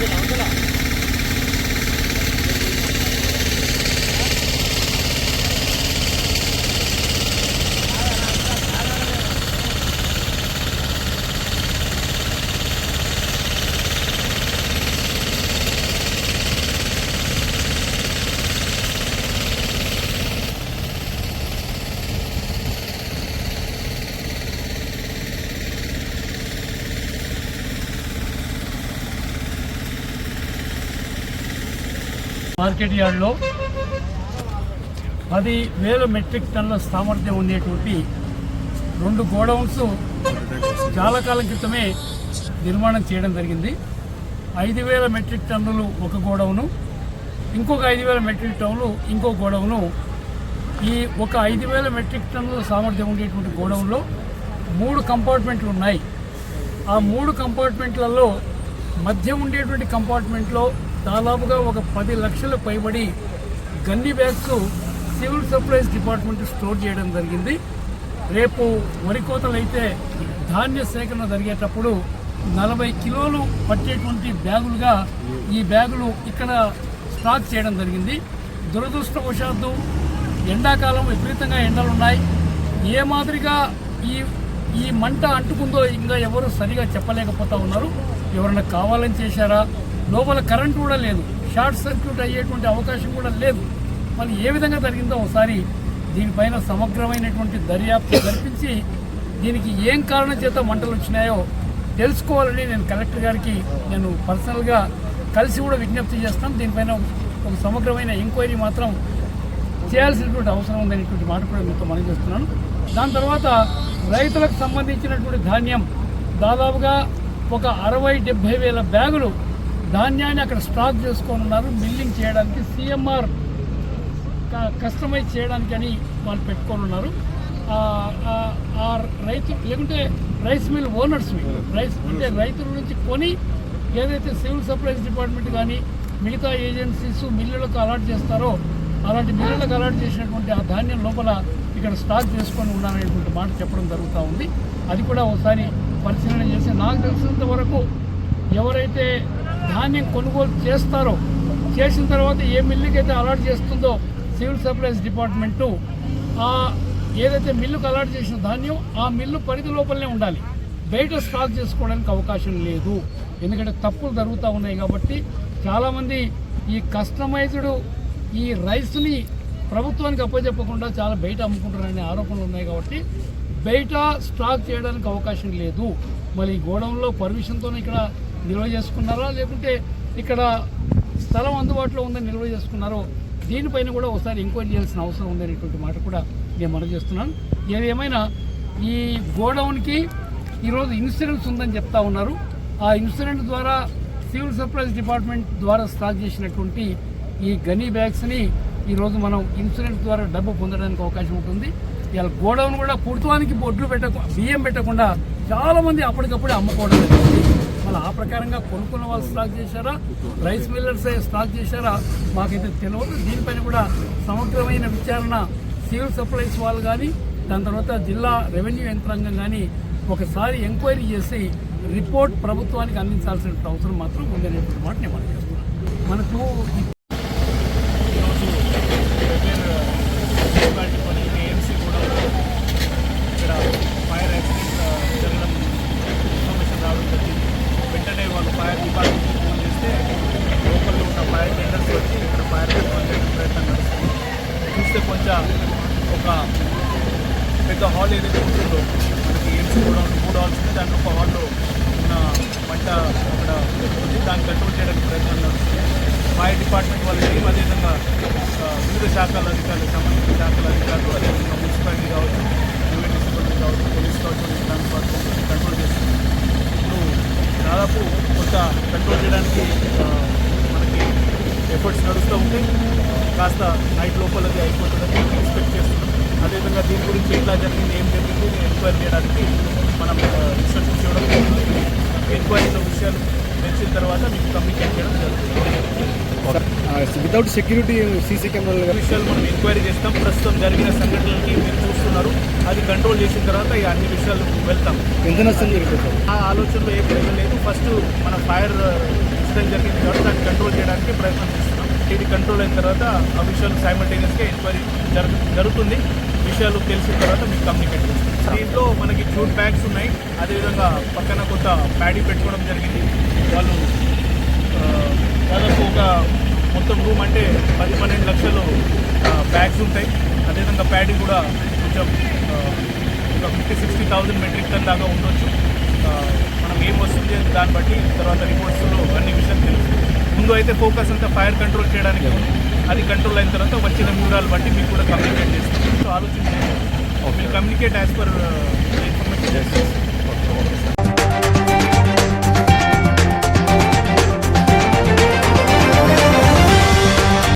Kita. Market యార్డ్లో పది వేల మెట్రిక్ టన్నుల సామర్థ్యం ఉండేటువంటి రెండు గోడౌన్స్ చాలా కాలం క్రితమే నిర్మాణం చేయడం జరిగింది. ఐదు వేల మెట్రిక్ టన్నులు ఒక గోడౌను ఇంకొక ఐదు వేల మెట్రిక్ టన్నులు ఇంకో గోడౌను. ఈ ఒక ఐదు వేల మెట్రిక్ టన్నుల సామర్థ్యం ఉండేటువంటి గోడౌన్లో మూడు కంపార్ట్మెంట్లు ఉన్నాయి. ఆ మూడు కంపార్ట్మెంట్లలో మధ్య ఉండేటువంటి కంపార్ట్మెంట్లో దాదాపుగా ఒక పది లక్షల పైబడి gunny bags civil supplies department store చేయడం జరిగింది. రేపు వరికోతలు అయితే ధాన్య సేకరణ జరిగేటప్పుడు నలభై కిలోలు పట్టేటువంటి బ్యాగులుగా ఈ బ్యాగులు ఇక్కడ స్టాక్ చేయడం జరిగింది. దురదృష్టవశాత్తు ఎండాకాలం విపరీతంగా ఎండలున్నాయి. ఏ మాదిరిగా ఈ ఈ మంట అంటుకుందో ఇంకా ఎవరు సరిగా చెప్పలేకపోతా ఉన్నారు. ఎవరైనా కావాలని చేశారా? లోపల కరెంట్ కూడా లేదు. షార్ట్ సర్క్యూట్ అయ్యేటువంటి అవకాశం కూడా లేదు. మరి ఏ విధంగా జరిగిందో ఒకసారి దీనిపైన సమగ్రమైనటువంటి దర్యాప్తు జరిపించి దీనికి ఏం కారణం చేత మంటలు వచ్చినాయో తెలుసుకోవాలని నేను కలెక్టర్ గారికి నేను పర్సనల్గా కలిసి కూడా విజ్ఞప్తి చేస్తాను దీనిపైన ఒక సమగ్రమైన ఎంక్వైరీ మాత్రం చేయాల్సినటువంటి అవసరం ఉందనేటువంటి మాట కూడా మీతో మనం చేస్తున్నాను. దాని తర్వాత రైతులకు సంబంధించినటువంటి ధాన్యం దాదాపుగా ఒక అరవై డెబ్బై వేల బ్యాగులు ధాన్యాన్ని అక్కడ స్టాక్ చేసుకొని ఉన్నారు మిల్లింగ్ చేయడానికి సిఎంఆర్ కస్టమైజ్ చేయడానికి అని వాళ్ళు పెట్టుకొని ఉన్నారు. ఆ- రైతు లేకుంటే రైస్ మిల్ ఓనర్స్ రైస్ అంటే రైతుల నుంచి కొని ఏదైతే సివిల్ సప్లైస్ డిపార్ట్మెంట్ కానీ మిగతా ఏజెన్సీస్ మిల్లులకు అలాట్ చేస్తారో అలాంటి మిల్లులకు అలాట్ చేసినటువంటి ఆ ధాన్యం లోపల ఇక్కడ స్టాక్ చేసుకొని ఉన్నారనేటువంటి మాట చెప్పడం జరుగుతూ ఉంది. అది కూడా ఒకసారి పరిశీలన చేసి నాకు తెలిసినంత వరకు ఎవరైతే ధాన్యం కొనుగోలు చేస్తారో చేసిన తర్వాత ఏ మిల్లుకి అయితే అలాట్ చేస్తుందో సివిల్ సప్లైస్ డిపార్ట్మెంటు ఆ ఏదైతే మిల్లుకు అలాట్ చేసిన ధాన్యం ఆ మిల్లు పరిధి లోపలనే ఉండాలి. బయట స్టాక్ చేసుకోవడానికి అవకాశం లేదు. ఎందుకంటే తప్పులు జరుగుతూ ఉన్నాయి కాబట్టి చాలామంది ఈ కస్టమైజ్డ్ ఈ రైస్ని ప్రభుత్వానికి అప్పచెప్పకుండా చాలా బయట అమ్ముకుంటున్నారనే ఆరోపణలు ఉన్నాయి కాబట్టి బయట స్టాక్ చేయడానికి అవకాశం లేదు. మళ్ళీ గోడౌన్లో పర్మిషన్తో ఇక్కడ నిల్వ చేసుకున్నారా? లేకుంటే ఇక్కడ స్థలం అందుబాటులో ఉందని నిల్వ చేసుకున్నారో? దీనిపైన కూడా ఒకసారి ఎంక్వైరీ చేయాల్సిన అవసరం ఉందనేటువంటి మాట కూడా నేను మనం చేస్తున్నాను. ఏది ఏమైనా ఈ గోడౌన్కి ఈరోజు ఇన్సూరెన్స్ ఉందని చెప్తా ఉన్నారు. ఆ ఇన్సూరెన్స్ ద్వారా సివిల్ సప్లైస్ డిపార్ట్మెంట్ ద్వారా స్టాక్ చేసినటువంటి ఈ గనీ బ్యాగ్స్ని ఈరోజు మనం ఇన్సూరెన్స్ ద్వారా డబ్బు పొందడానికి అవకాశం ఉంటుంది. ఇలా గోడౌన్ కూడా పుడుతానికి బొడ్లు పెట్ట బియ్యం పెట్టకుండా చాలామంది అప్పటికప్పుడు అప్పటికప్పుడే అమ్ముకోవడం జరిగింది. మళ్ళీ ఆ ప్రకారంగా కొనుక్కున్న వాళ్ళు స్టాక్ చేశారా? రైస్ మిల్లర్స్ స్టాక్ చేశారా? మాకైతే తెలియదు దీనిపైన కూడా సమగ్రమైన విచారణ సివిల్ సప్లైస్ వాళ్ళు కానీ దాని తర్వాత జిల్లా రెవెన్యూ యంత్రాంగం కానీ ఒకసారి ఎంక్వైరీ చేసి రిపోర్ట్ ప్రభుత్వానికి అందించాల్సిన అవసరం మాత్రం ఉందనేటువంటి మాట నేను మనం చేస్తున్నాను మనకు ఈ ఈరోజు వెబ్బేర్ మున్సిపాలిటీ పని ఏఎంసీ కూడా ఇక్కడ ఫైర్ యాక్సిడెంట్ జరగడం ఇన్ఫర్మేషన్ రావడం జరిగింది వెంటనే వాళ్ళు ఫైర్ డిపార్ట్మెంట్కి ఫోన్ చేస్తే లోకల్లో ఉన్న ఫైర్ టెండర్స్ వచ్చి ఇక్కడ ఫైర్ కంట్రోల్ చేయడానికి ప్రయత్నం నడుస్తుంది చూస్తే ఒక పెద్ద హాల్ ఏదైతే ఉంటుందో మనకి ఏఎంసీ కూడా ఉంది. మూడు హాల్స్ ఉంది దాంట్లో ఒక హాల్లో ఉన్న వంట అక్కడ ఉంది. దాన్ని కంట్రోల్ చేయడానికి ప్రయత్నం నడుస్తుంది ఫైర్ డిపార్ట్మెంట్ వాళ్ళ టీం అదేవిధంగా ఆ, వివిధ శాఖల అధికారులు సంబంధించిన శాఖల అధికారులు అదేవిధంగా మున్సిపాలిటీ కావచ్చు రెవెన్యూ సిబ్బంది కావచ్చు పోలీస్ కావచ్చు ట్రాన్స్పోర్ట్ కంట్రోల్ చేస్తుంది. ఇప్పుడు దాదాపు కొంత కంట్రోల్ చేయడానికి మనకి ఎఫర్ట్స్ నడుస్తూ ఉంటాయి. కాస్త నైట్ లోపల అది అయిపోతుందని ఎక్స్పెక్ట్ చేస్తున్నాం. అదేవిధంగా దీని గురించి ఎట్లా జరిగింది ఏం జరిగింది ఎంక్వైరీ చేయడానికి మనం ఇన్స్ట్రక్షన్స్ ఇవ్వడం జరుగుతుంది ఎంక్వైరీలో విషయాలు తెలిసిన తర్వాత మీకు కమ్యూనికేట్ చేయడం జరుగుతుంది. వితౌట్ సెక్యూరిటీ సీసీ కెమెరాలు ఈ విషయాలు మనం ఎంక్వైరీ చేస్తాం. ప్రస్తుతం జరిగిన సంఘటనలకి మీరు చూస్తున్నారు. కంట్రోల్ చేసిన తర్వాత ఈ అన్ని విషయాలు వెళ్తాం. ఎంత నష్టం జరిగిపోతుంది ఆ ఆలోచనలో ఏం లేదు. ఫస్ట్ మన ఫైర్ ఇన్సిడెంట్ జరిగింది కాబట్టి దాన్ని కంట్రోల్ చేయడానికి ప్రయత్నం చేస్తున్నాం. ఇది కంట్రోల్ అయిన తర్వాత ఆ విషయాలు సైమల్టేనియస్గా ఎంక్వైరీ జరుగు జరుగుతుంది. విషయాలు తెలిసిన తర్వాత మీకు కమ్యూనికేట్ చేస్తాం. దీంట్లో మనకి జూట్ బ్యాగ్స్ ఉన్నాయి. అదేవిధంగా పక్కన కొంత ప్యాడీ పెట్టుకోవడం జరిగింది. వాళ్ళు దాదాపు ఒక మొత్తం రూమ్ అంటే పది పన్నెండు లక్షలు బ్యాగ్స్ ఉంటాయి. అదేవిధంగా ప్యాడీ కూడా కొంచెం ఒక fifty sixty thousand metric ton దాకా ఉండొచ్చు. మనం ఏం వస్తుంది దాన్ని బట్టి తర్వాత రిపోర్ట్స్లో అన్ని విషయాలు తెలుస్తుంది ముందు అయితే ఫోకస్ అంతా ఫైర్ కంట్రోల్ చేయడానికి ఉంది అది కంట్రోల్ అయిన తర్వాత వచ్చిన వివరాలు బట్టి మీకు కూడా కమ్యూనికేట్ చేస్తాం. సో ఆలోచించండి. Communicate as per information